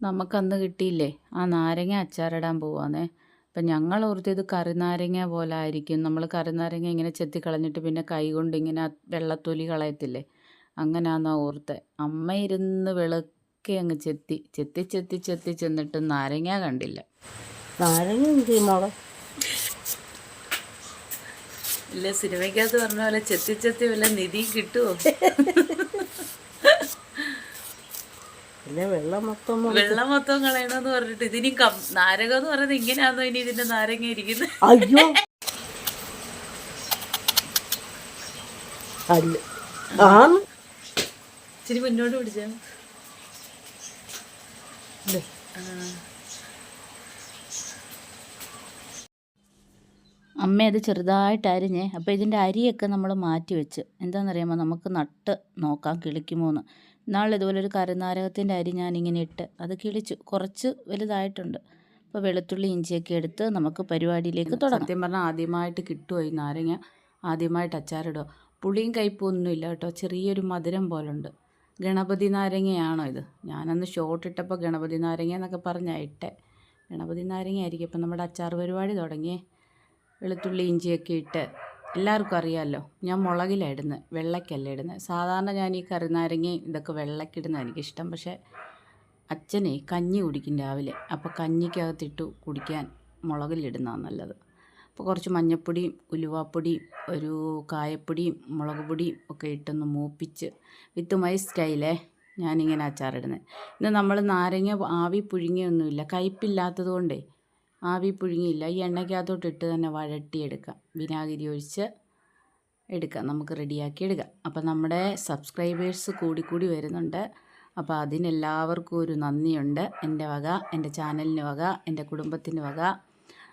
നമുക്കന്ന് കിട്ടിയില്ലേ? ആ നാരങ്ങ അച്ചാറിടാൻ പോവാന്നേ. അപ്പം ഞങ്ങൾ ഓർത്തിയത് കറിനാരങ്ങ പോലെ ആയിരിക്കും. നമ്മൾ കറിനാരങ്ങ ഇങ്ങനെ ചെത്തി കളഞ്ഞിട്ട് പിന്നെ കൈ കൊണ്ട് ഇങ്ങനെ വെള്ളത്തൊലി കളയത്തില്ലേ? അങ്ങനെയാണെന്നാ ഓർത്തെ. അമ്മ ഇരുന്ന് വെളുക്കെ അങ്ങ് ചെത്തി ചെത്തി ചെത്തി ചെത്തി ചെന്നിട്ട് നാരങ്ങ കണ്ടില്ല. നാരങ്ങ എന്ത് മോളെ? ഇല്ല സിനിമയ്ക്കകത്ത് പറഞ്ഞ പോലെ ചെത്തി ചെത്തി വല്ല നിധി കിട്ടുമോ പിന്നെ വെള്ളം മൊത്തം വെള്ളം മൊത്തം കളയണമെന്ന് പറഞ്ഞിട്ട് ഇതിനി നാരകം എന്ന് പറയുന്നത് ഇങ്ങനെയാണോ ഇനി ഇതിന്റെ നാരങ്ങ ഇരിക്കുന്നത് അയ്യോ. അല്ല. ആ ഇച്ചിരി മുന്നോട്ട് പിടിച്ചാ. അമ്മ അത് ചെറുതായിട്ട് അരിഞ്ഞേ അപ്പോൾ ഇതിന്റെ അരിയൊക്കെ നമ്മൾ മാറ്റി വെച്ച്. എന്താണെന്നറിയാമോ നമുക്ക് നട്ട് നോക്കാം കിളിക്കുമോന്ന്. നാളെ ഇതുപോലെ ഒരു കരുനാരകത്തിന്റെ അരി ഞാനിങ്ങനെ ഇട്ട് അത് കിളിച്ചു. കുറച്ച് വലുതായിട്ടുണ്ട്. അപ്പോൾ വെളുത്തുള്ളി ഇഞ്ചിയൊക്കെ എടുത്ത് നമുക്ക് പരിപാടിയിലേക്ക് തുടങ്ങാം. സത്യം പറഞ്ഞാൽ ആദ്യമായിട്ട് കിട്ടുമോ ഈ നാരങ്ങ? ആദ്യമായിട്ട് അച്ചാറിടുക പുളിയും കയ്പൊന്നുമില്ല കേട്ടോ. ചെറിയൊരു മധുരം പോലുണ്ട്. ഗണപതി നാരങ്ങയാണോ ഇത്? ഞാനന്ന് ഷോട്ട് ഇട്ടപ്പോൾ ഗണപതി നാരങ്ങ എന്നൊക്കെ പറഞ്ഞാൽ ഇട്ടെ. ഗണപതി നാരങ്ങ ആയിരിക്കും ഇപ്പം നമ്മുടെ അച്ചാർ പരിപാടി തുടങ്ങിയേ. വെളുത്തുള്ളി ഇഞ്ചിയൊക്കെ ഇട്ട് എല്ലാവർക്കും അറിയാമല്ലോ ഞാൻ മുളകിലാണ് ഇടുന്നത് വെള്ളയ്ക്കല്ല ഇടുന്നത് സാധാരണ ഞാൻ ഈ കറിനാരങ്ങയും ഇതൊക്കെ വെള്ളയ്ക്കിടുന്നത് എനിക്കിഷ്ടം പക്ഷേ അച്ഛനെ കഞ്ഞി കുടിക്കും രാവിലെ. അപ്പോൾ കഞ്ഞിക്കകത്തിട്ട് കുടിക്കാൻ മുളകിലിടുന്നതാണ് നല്ലത്. അപ്പോൾ കുറച്ച് മഞ്ഞൾപ്പൊടിയും ഉലുവാപ്പൊടിയും ഒരു കായപ്പൊടിയും മുളക് പൊടിയും ഒക്കെ ഇട്ടൊന്ന് മൂപ്പിച്ച് വിത്ത് മൈ സ്റ്റൈലേ ഞാനിങ്ങനെ അച്ചാറിടുന്നത് ഇന്ന് നമ്മൾ നാരങ്ങ ആവി പുഴുങ്ങിയൊന്നുമില്ല. കയ്പില്ലാത്തത് കൊണ്ടേ ആവി പുഴുങ്ങിയില്ല. ഈ എണ്ണയ്ക്കകത്തോട്ട് ഇട്ട് തന്നെ വഴട്ടിയെടുക്കാം. വിനാഗിരി ഒഴിച്ച് എടുക്കാം. നമുക്ക് റെഡിയാക്കി എടുക്കാം. അപ്പം നമ്മുടെ സബ്സ്ക്രൈബേഴ്സ് കൂടി കൂടി വരുന്നുണ്ട്. അപ്പോൾ അതിനെല്ലാവർക്കും ഒരു നന്ദിയുണ്ട്. എന്റെ വക എന്റെ ചാനലിന് വക എന്റെ കുടുംബത്തിന് വക.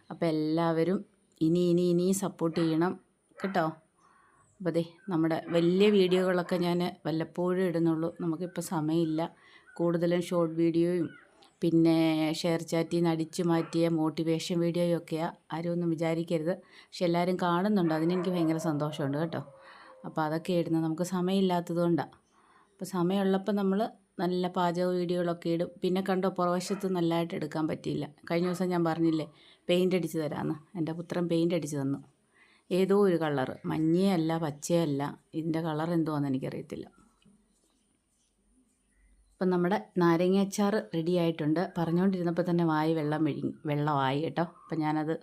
അപ്പോൾ എല്ലാവരും ഇനി ഇനി ഇനി സപ്പോർട്ട് ചെയ്യണം കേട്ടോ. അപ്പോൾ അതെ നമ്മുടെ വലിയ വീഡിയോകളൊക്കെ ഞാൻ വല്ലപ്പോഴും ഇടുന്നുള്ളൂ. നമുക്കിപ്പോൾ സമയമില്ല. കൂടുതലും ഷോർട്ട് വീഡിയോയും പിന്നെ ഷെയർ ചാറ്റിൽ നിന്ന് അടിച്ചു മാറ്റിയ മോട്ടിവേഷൻ വീഡിയോയൊക്കെയാണ് ആരും ഒന്നും വിചാരിക്കരുത്. പക്ഷെ എല്ലാവരും കാണുന്നുണ്ട്. അതിനെനിക്ക് ഭയങ്കര സന്തോഷമുണ്ട് കേട്ടോ. അപ്പോൾ അതൊക്കെ ഇടുന്നത് നമുക്ക് സമയമില്ലാത്തത് കൊണ്ടാണ് അപ്പോൾ സമയമുള്ളപ്പോൾ നമ്മൾ നല്ല പാചക വീഡിയോകളൊക്കെ ഇടും. പിന്നെ കണ്ടോ പുറവശത്ത് നല്ലതായിട്ട് എടുക്കാൻ പറ്റിയില്ല. കഴിഞ്ഞ ദിവസം ഞാൻ പറഞ്ഞില്ലേ പെയിന്റ് അടിച്ച് തരാമെന്ന് എന്റെ പുത്രൻ പെയിന്റ് അടിച്ച് തന്നു. ഏതോ ഒരു കളറ് മഞ്ഞയല്ല പച്ചയല്ല. ഇതിന്റെ കളർ എന്തോ എന്ന് എനിക്കറിയത്തില്ല. അപ്പം നമ്മുടെ നാരങ്ങ അച്ചാർ റെഡി ആയിട്ടുണ്ട്. പറഞ്ഞുകൊണ്ടിരുന്നപ്പോൾ തന്നെ വായി വെള്ളം വിഴുങ്ങി വെള്ളമായി കേട്ടോ. അപ്പം ഞാനത്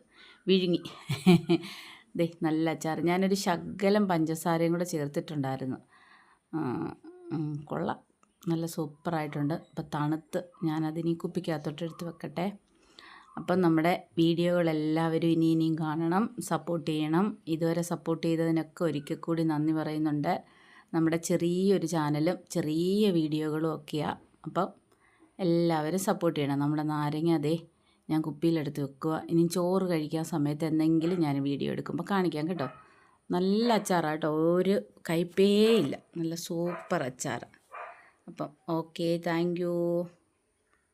വിഴുങ്ങി. ദേ നല്ല അച്ചാർ ഞാനൊരു ശകലം പഞ്ചസാരയും കൂടെ ചേർത്തിട്ടുണ്ടായിരുന്നു. കൊള്ളാം. നല്ല സൂപ്പറായിട്ടുണ്ട്. അപ്പം തണുത്ത് ഞാനതിനി കുപ്പിക്കകത്തോട്ട് എടുത്ത് വെക്കട്ടെ. അപ്പം നമ്മുടെ വീഡിയോകളെല്ലാവരും ഇനി ഇനിയും കാണണം സപ്പോർട്ട് ചെയ്യണം. ഇതുവരെ സപ്പോർട്ട് ചെയ്തതിനൊക്കെ ഒരിക്കൽ കൂടി നന്ദി പറയുന്നുണ്ട്. നമ്മുടെ ചെറിയൊരു ചാനലും ചെറിയ വീഡിയോകളും ഒക്കെയാണ് അപ്പം എല്ലാവരും സപ്പോർട്ട് ചെയ്യണം. നമ്മുടെ നാരങ്ങ അതേ ഞാൻ കുപ്പിയിലെടുത്ത് വെക്കുക ഇനി ചോറ് കഴിക്കാൻ സമയത്ത് എന്തെങ്കിലും ഞാൻ വീഡിയോ എടുക്കുമ്പോൾ കാണിക്കാം കേട്ടോ. നല്ല അച്ചാറാണ് കേട്ടോ. ഒരു കയ്പേ ഇല്ല. നല്ല സൂപ്പർ അച്ചാർ അപ്പം ഓക്കെ താങ്ക്